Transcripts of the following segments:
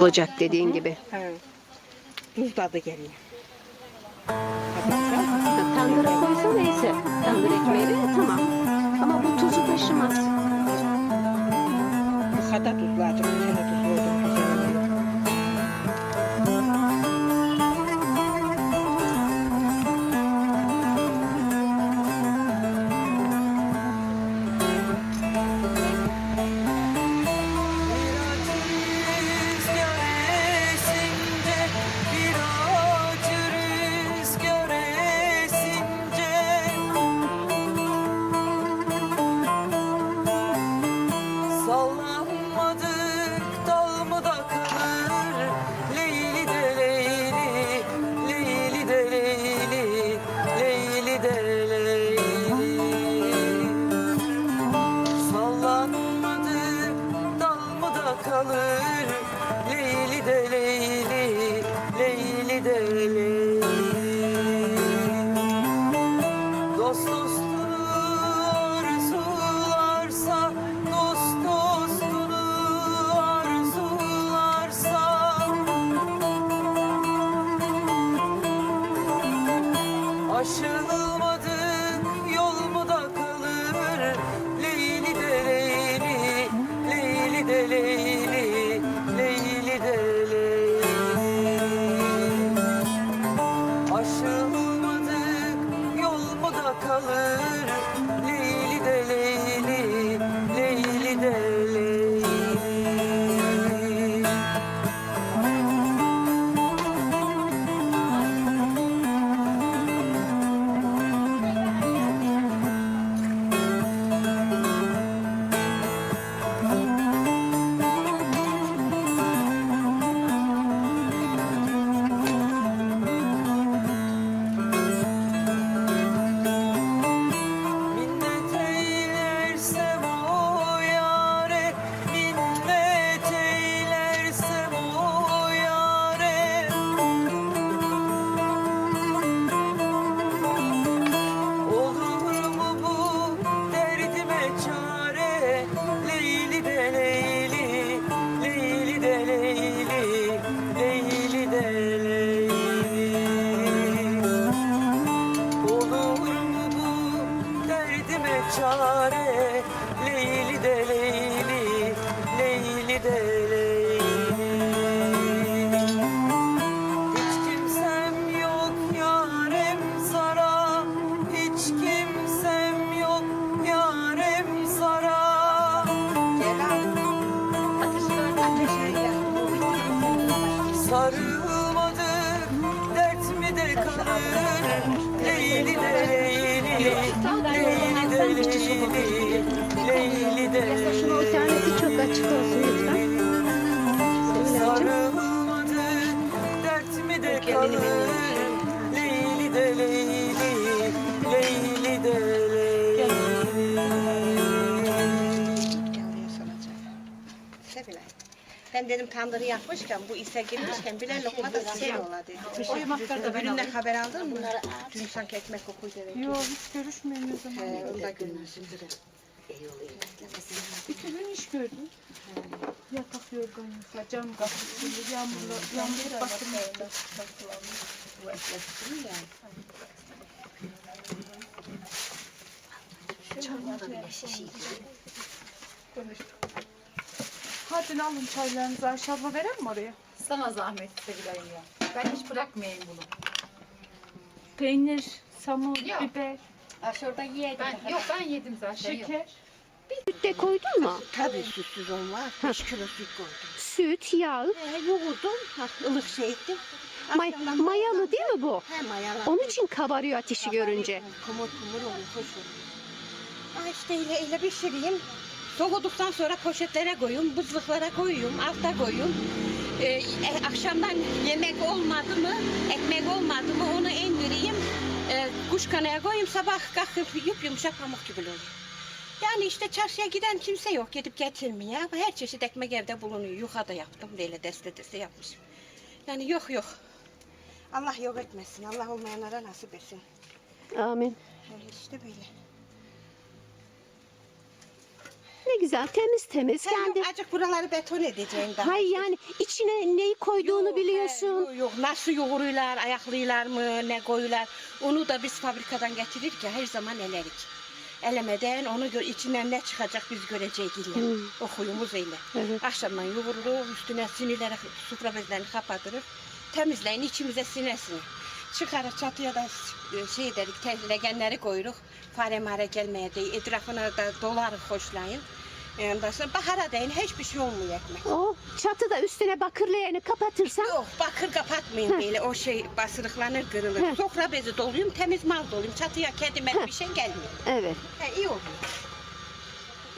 olacak dediğin gibi. Ha. Tuz tadı geliyor. Tandıra koysa neyse. Tandır ekmeği de tamam. Ama bu tuzu taşımaz. Bu kadar tuzlu acık. Çare Leyli de leyli, leyli de Tandırı yapmışken bu ise girmişken birer lokma da size yola dedim. O yemakları da bölümden haber aldın mı? Dün sanki ekmek kokuyu demek. Yok hiç görüşmeyin ne zaman. He, onu da görmüşsün. İki gün iş gördüm. Yatak yorgan yıkla, cam kapısı, yağmurla, yağmur batırmıştı. Hadi alın çaylarınızı aşağıda verelim mi oraya? Sana zahmet Sevilay'ım ya. Ben hiç bırakmayayım bunu. Peynir, samur, Yok. biber, Ben yok ben yedim zaten. Şeker. Süt de koydun mu? Tabii sütsüz olmaz. 5 kilo süt koydum. Süt, yağ, He, yoğurdum. Ha, ılık şey ettim. may- Akşamdan mayalı değil mi bu? He mayalı. Onun için kabarıyor ateşi görünce. Kumur kumur oluyor, hoş oluyor. Ha işte öyle, öyle pişireyim. Soğuduktan sonra poşetlere koyuyorum, buzluklara koyuyorum, alta koyuyorum. Ee, e, akşamdan yemek olmadı mı, ekmek olmadı mı onu indireyim. E, kuşkanaya koyayım, sabah kalkıp yup yumuşak pamuk gibi oluyor. Yani işte çarşıya giden kimse yok, gidip getirmiyor. Her çeşit ekmek evde bulunuyor. Yuka da yaptım, böyle deste deste yapmışım. Yani yok yok. Allah yok etmesin, Allah olmayanlara nasip etsin. Amin. He, işte böyle. Ne güzel temiz temiz Kendi. kendi. Acık buraları beton edeceğim daha. Hayır yani içine neyi koyduğunu Yok, biliyorsun. he, Yok, yok. Nasıl yoğuruyorlar, ayaklıyorlar mı, ne koyuyorlar. Onu da biz fabrikadan getirir ki her zaman elerik. Elemeden onu gör, içinden ne çıkacak biz göreceğiz illa. Hmm. O huyumuz öyle. Evet. Akşamdan yoğururuz, üstüne sinirleri, sufra bezlerini kapatırız. Temizleyin, içimize sinesin. Çıkarır çatıya da e, şey dedik, legenleri koyuruz. Fare mare gelmeye değil, etrafına da dolar hoşlayın. Sonra bahara değin, hiçbir şey olmuyor ekmek. O çatıda üstüne bakır leğeni kapatırsan Yok bakır kapatmayın böyle o şey basırıklanır kırılır. Heh. Sofra bezi doluyum temiz mal doluyum. Çatıya kedime bir şey gelmiyor. evet. He, iyi oluyor.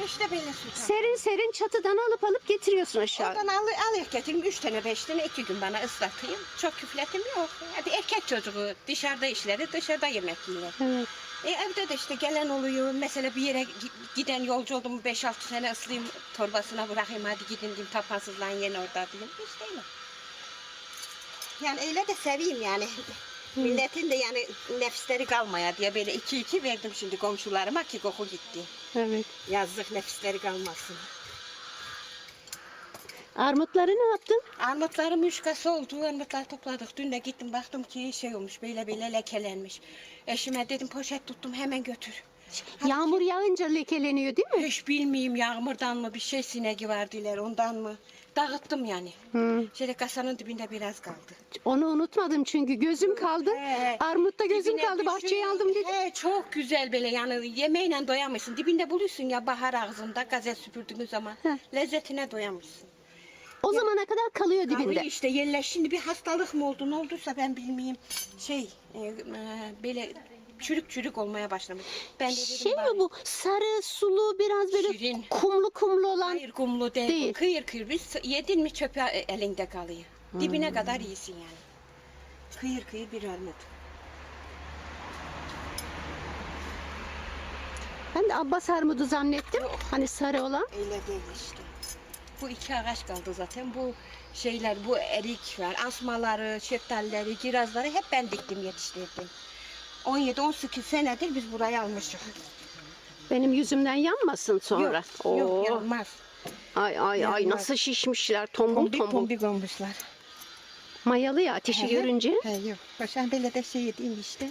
İşte böyle sultan. Serin serin çatıdan alıp alıp getiriyorsun aşağı. Oradan al, al getireyim üç tane beş tane iki gün bana ıslatayım. Çok küfletim yok. Hadi erkek çocuğu dışarıda işleri dışarıda yemek yiyor. Evet. E evde de işte gelen oluyor. Mesela bir yere gi- giden yolcu oldum 5-6 sene ıslayayım torbasına bırakayım hadi gidin diyeyim tapansızlan yeni orada diyeyim. İşte öyle. Yani öyle de seveyim yani. Milletin de yani nefisleri kalmaya diye böyle iki iki verdim şimdi komşularıma ki koku gitti. Evet. Yazlık nefisleri kalmasın. Armutları ne yaptın? Armutlarım müşkası oldu. Armutlar topladık. Dün de gittim baktım ki şey olmuş böyle böyle lekelenmiş. Eşime dedim poşet tuttum hemen götür. Yağmur yağınca lekeleniyor değil mi? Hiç bilmeyeyim yağmurdan mı bir şey sineği verdiler ondan mı. Dağıttım yani. Hı. Şöyle kasanın dibinde biraz kaldı. Onu unutmadım çünkü gözüm kaldı. He. Armutta gözüm Dibine kaldı. Bahçeye düşüyor. aldım dedim. He, çok güzel böyle yani yemeğiyle doyamıyorsun. Dibinde buluyorsun ya bahar ağzında gazet süpürdüğün zaman. He. Lezzetine doyamıyorsun. O zamana kadar kalıyor dibinde. Kalıyor işte yerler şimdi bir hastalık mı oldu ne olduysa ben bilmeyeyim. Şey e, e, böyle çürük çürük olmaya başlamış. Ben de dedim Şey bari- mi bu sarı sulu biraz böyle Şirin. kumlu kumlu olan Hayır kumlu değil. Değil. Kıyır kıyır. Biz yedin mi çöpe elinde kalıyor. Dibine kadar iyisin yani. Kıyır kıyır bir armut. ben de Abbas armudu zannettim. Hani sarı olan. Öyle değil işte. Bu iki ağaç kaldı zaten. Bu şeyler, bu erik var. Asmaları, şeftalileri, kirazları hep ben diktim, yetiştirdim. 17-18 senedir biz burayı almışız. Benim yüzümden yanmasın sonra. Yok, yok Oo. yanmaz. Ay ay ay yanmaz. nasıl şişmişler tombul tombul. tombik olmuşlar. Mayalı ya ateşi He, görünce. He, yok. Başan böyle de şey yediğim işte.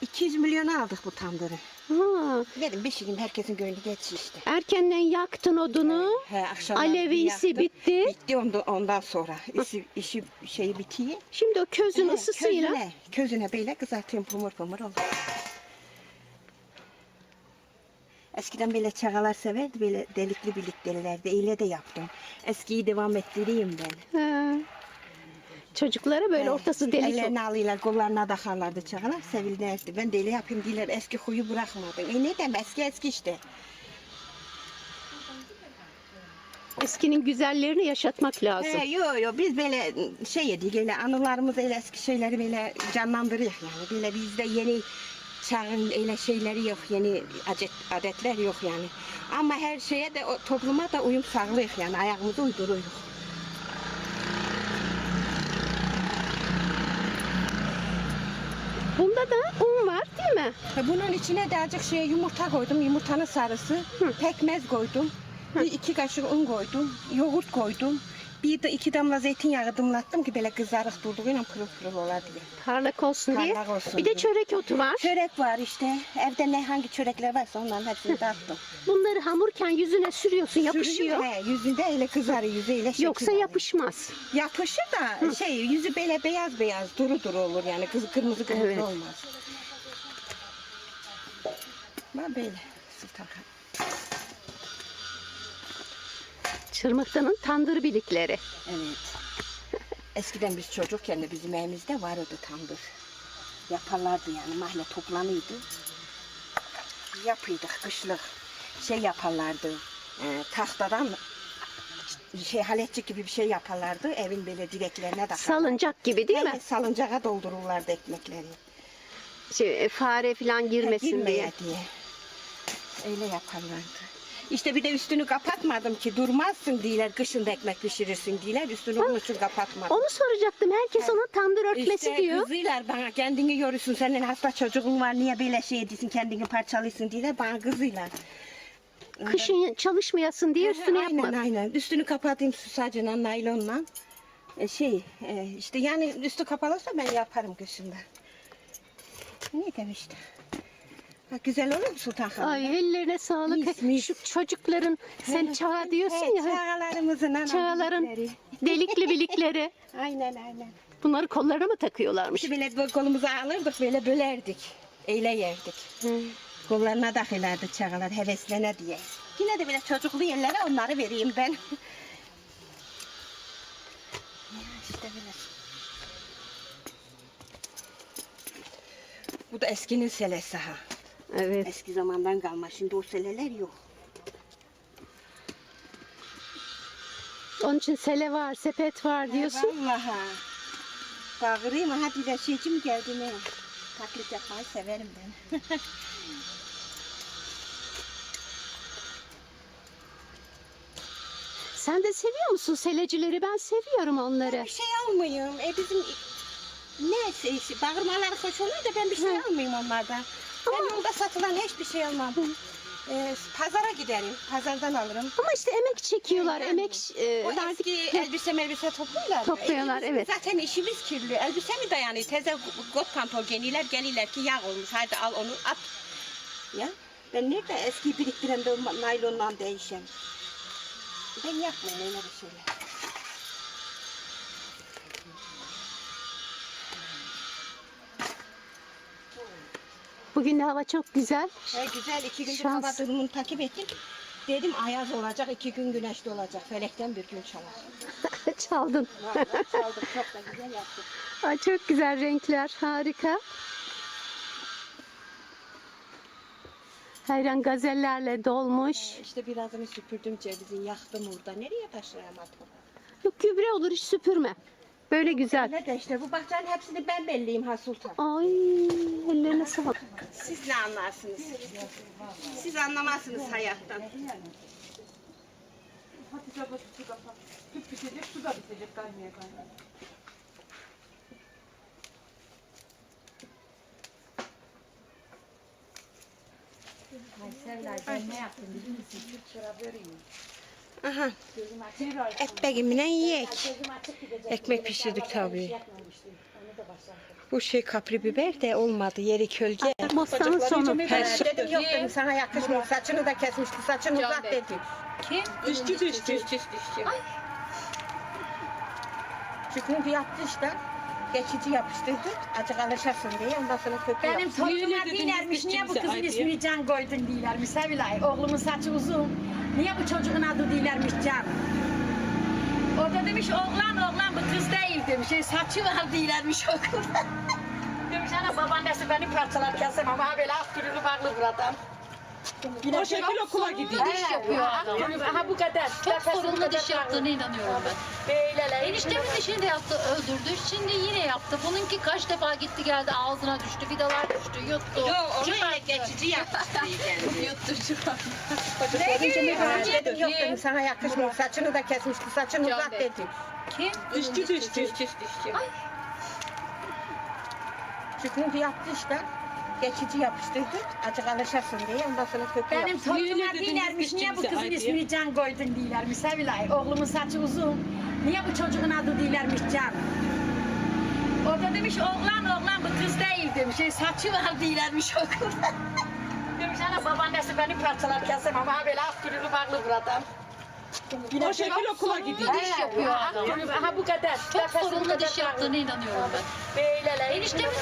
200 milyona aldık bu tandırı. Ha, Dedim bir şeyim herkesin gönlü geçti işte. erkenden yaktın odunu. He, akşamlar Alevisi yaktım. bitti. Bitti ondan, ondan sonra. İşi, işi şeyi bitiyor. Şimdi o közün He, ısısıyla Közüne, közüne böyle kızartıyorum pumur pumur olur. Eskiden böyle çağalar severdi, böyle delikli birliktelerdi. Öyle de yaptım. Eskiyi devam ettireyim ben. Ha. Çocuklara böyle ortası delik. Ellerine alıyorlar, kollarına takarlardı çağalar. Sevilirdi. Ben de öyle yapayım diyorlar. Eski huyu bırakmadım. E ne dem eski eski işte. Eskinin güzellerini yaşatmak lazım. He, yo yo biz böyle şey yedik öyle anılarımız öyle eski şeyleri böyle canlandırıyoruz yani. Böyle bizde yeni çağın öyle şeyleri yok. Yeni adet, adetler yok yani. Ama her şeye de o topluma da uyum sağlıyoruz yani. Ayağımızı uyduruyoruz. Bunda da un var değil mi? Bunun içine de azıcık şey yumurta koydum. Yumurtanın sarısı. Pekmez koydum. Bir iki kaşık un koydum. Yoğurt koydum. Bir de iki damla zeytinyağı dımlattım ki böyle kızarık durduğuyla pırıl pırıl ola diye. Parlak olsun diye. Parlak olsun Bir de diye. çörek otu var. Çörek var işte. Evde ne hangi çörekler varsa onların hepsini dağıttım. Bunları hamurken yüzüne sürüyorsun, yapışıyor. Sürüyor, He, yüzünde öyle kızarıyor, yüzü öyle şekil Yoksa alıyor. yapışmaz. Yapışır da şey yüzü böyle beyaz beyaz duru duru olur yani kız kırmızı kırmızı Evet. olmaz. Bak böyle sultan. Çırmıktanın tandır bilikleri. Evet. Eskiden biz çocukken de bizim evimizde vardı tandır. Yaparlardı yani mahalle toplanıydı. Yapıyorduk kışlık. Şey yaparlardı. E, tahtadan şey haletçik gibi bir şey yaparlardı. Evin böyle direklerine takarlardı. Salıncak gibi değil mi? Evet, salıncağa doldururlardı ekmekleri. Şey, e, fare falan girmesin Girmeye diye. diye. Öyle yaparlardı. İşte bir de üstünü kapatmadım ki durmazsın diyorlar. Kışın da ekmek pişirirsin diyorlar. Üstünü onun için kapatmadım. Onu soracaktım. Herkes ona tandır örtmesi İşte diyor. kızıyorlar bana kendini görürsün senin hasta çocuğun var niye böyle şey ediyorsun kendini parçalıyorsun diyorlar bana kızıyorlar. kışın çalışmayasın diye üstüne aynen, yapmadın. Aynen Üstünü kapatayım susacına naylonla. E, şey e, işte yani üstü kapalıysa ben yaparım kışında. Ne demişti? Ha, güzel olur mu Sultan Hanım? Ay ellerine sağlık. Mis, mis. Şu çocukların sen çağa diyorsun ya. Çağalarımızın anam Çağaların bizleri. delikli bilikleri. Aynen aynen. Bunları kollarına mı takıyorlarmış? İşte böyle kolumuza alırdık böyle bölerdik. Eyle yerdik. Hı. Kollarına takılardı çağalar heveslene diye. Yine de böyle çocuklu yerlere onları vereyim ben. Ya işte böyle. Bu da eskinin selesi ha. Evet. Eski zamandan kalma. Şimdi o seleler yok. Onun için sele var, sepet var diyorsun. Vallahi. Bağırayım ha bir şeycim geldi ne? Taklit yapmayı severim ben. Sen de seviyor musun selecileri? Ben seviyorum onları. Bir şey almayayım. E bizim ne şey, bağırmalar hoş olur da ben bir şey almayayım onlardan. Ben yolda satılan hiçbir şey almam. E, pazara giderim. Pazardan alırım. Ama işte emek çekiyorlar, Yani. emek e, O verdik. eski elbise melbise topluyorlar. Topluyorlar, E, evet. Zaten işimiz kirli. Elbise mi dayanıyor? Teze got pantol giyniler, geliler ki yağ olmuş. Hadi al onu at. Ya ben nerede eski biriktiren o naylondan değişen. Ben yapmayayım öyle bir şeyler. Bugün de hava çok güzel. E, güzel iki gündür Şans. hava durumunu takip ettim. Dedim ayaz olacak, iki gün güneşli olacak. Felekten bir gün çalar. Çaldın. Vallahi çaldık, çok da güzel yaptık. Ay çok güzel renkler, harika. Hayran gazellerle dolmuş. İşte birazını süpürdüm cevizin, yaktım orada. Nereye taşıyamadım? Yok gübre olur hiç süpürme. Böyle güzel. Ne de işte bu bahçenin hepsini ben belliyim ha Sultan. Ay ellerine sağlık. Siz ne anlarsınız? Siz anlamazsınız hayattan. Hatice abla su kapat. Tüp bitecek, su da bitecek kaynaya kaynaya. Aha. Ekmeğimle yiyek. Ekmek pişirdik tabii. Bu şey kapri biber de olmadı. Yeri kölge. Masanın sonu. He, dedim yok dedim sana yakışmıyor. Saçını da kesmişti. Saçını uzat dedim. Dişçi dişçi. Çünkü yaptı işte. Geçici yapıştırdı. Acık alışasın diye. Ondan sonra köpüğü Benim torunuma dilermiş, niye bu kızın ismini Can koydun dilermiş Sevilay. Oğlumun saçı uzun, niye bu çocuğun adı dilermiş Can. O da demiş oğlan oğlan bu kız değil demiş. E, saçı var dilermiş okulda. demiş ana babaannesi beni parçalar kesem ama böyle az kürülü bağlı buradan. O şekil okula gidiyor. Diş yapıyor adam. Aha bu kadar. Çok sorunlu diş yaptığına inanıyorum ben. Böyleler. Eniştemin dişini de yaptı, öldürdü. Şimdi yine yaptı. Bununki kaç defa gitti geldi ağzına düştü, vidalar düştü, yuttu. Yok onu öyle Çıkarttı. geçici yapıştı. Yuttu çıkarttı. Ben dedim yok dedim sana yakışmıyor. Saçını da kesmişti. Saçını uzat dedim. Dişçi dişçi. Çünkü yaptı işte. Geçici yapıştırdı. Acık alışasın diye. Ondan sonra köpüğü Benim torunuma dilermiş, niye bu kızın ismini Can koydun dilermiş Sevilay. Oğlumun saçı uzun, niye bu çocuğun adı dilermiş Can. O da demiş oğlan oğlan bu kız değil demiş. E, saçı var dilermiş okulda. demiş ana babaannesi beni parçalar kesem ama böyle az kürülü bağlı buradan. O şekil okula gidiyor. Diş yapıyor adam. Aha bu kadar. Çok sorunlu diş yaptığına inanıyorum ben.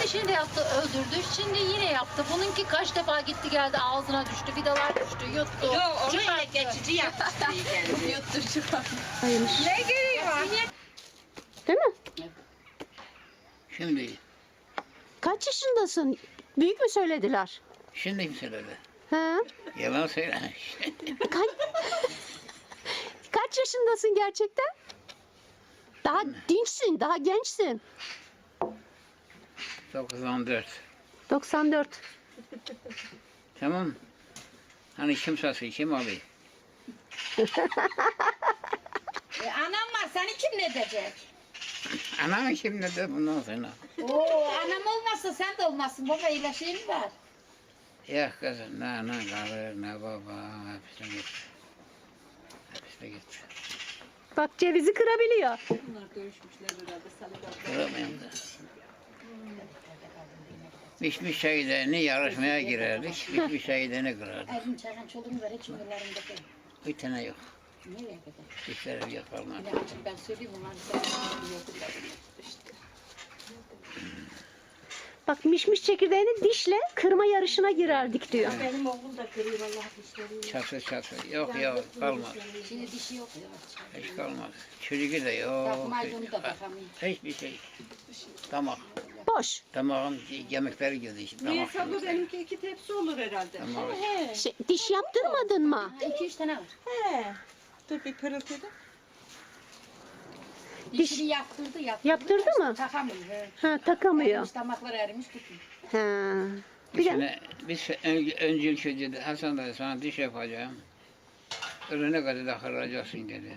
Dişini de yaptı, öldürdü. Şimdi yine yaptı. Bununki kaç defa gitti geldi ağzına düştü, vidalar düştü, yuttu. Yok onu Çıkarttı. geçici yapıştı. Yuttu çıkarttı. ne gereği var? Değil mi? Şimdi, Kaç yaşındasın? Büyük mü söylediler? şimdi mi söyledi? Ha? Yalan söyle. Kaç, Kaç yaşındasın gerçekten? Daha dinçsin, daha gençsin. 94. 94. Tamam. Hani kim sası kim abi? E, anam var seni kim ne edecek? Anam kim ne de bundan sonra. Oo anam olmazsa sen de olmazsın. Baba ile şeyin var. Yok kızım ne ana kalır ne baba hepsine Hepsine gitti. Bak cevizi kırabiliyor. Kıramayayım da. Pişmiş şeylerini yarışmaya girerdik. Pişmiş şeylerini kırardık. Elin çayın çoluğunu ver hiç ünlülerinde Bir tane yok. Nereye kadar? Dişlerim yok kalmadı. Ben söyleyeyim bunlar sen Bak mişmiş çekirdeğini dişle kırma yarışına girerdik diyor. Benim oğlum da kırıyor Allah dişleri. Çatı çatı. Yok yok kalmadı. Şimdi dişi yok ya. Hiç kalmadı. Çürüğü de yok. Yapmaydı da bakamıyor. Hiçbir şey. Damak. Boş. Damağın yemekleri girdi işte. Niye Damak. sabır benimki iki tepsi olur herhalde. Damak. Şey, diş yaptırmadın mı? İki üç tane var. He. Dur bir pırıltıda. Dişini yaptırdı yaptırdı. Yaptırdı mı? Takamıyor. he. Ha takamıyor. Erimiş damaklar erimiş tutmuyor. Ha. Bir de biz önce, öncül şey dedi. Hasan dedi sana diş yapacağım. Ölene kadar da kıracaksın dedi.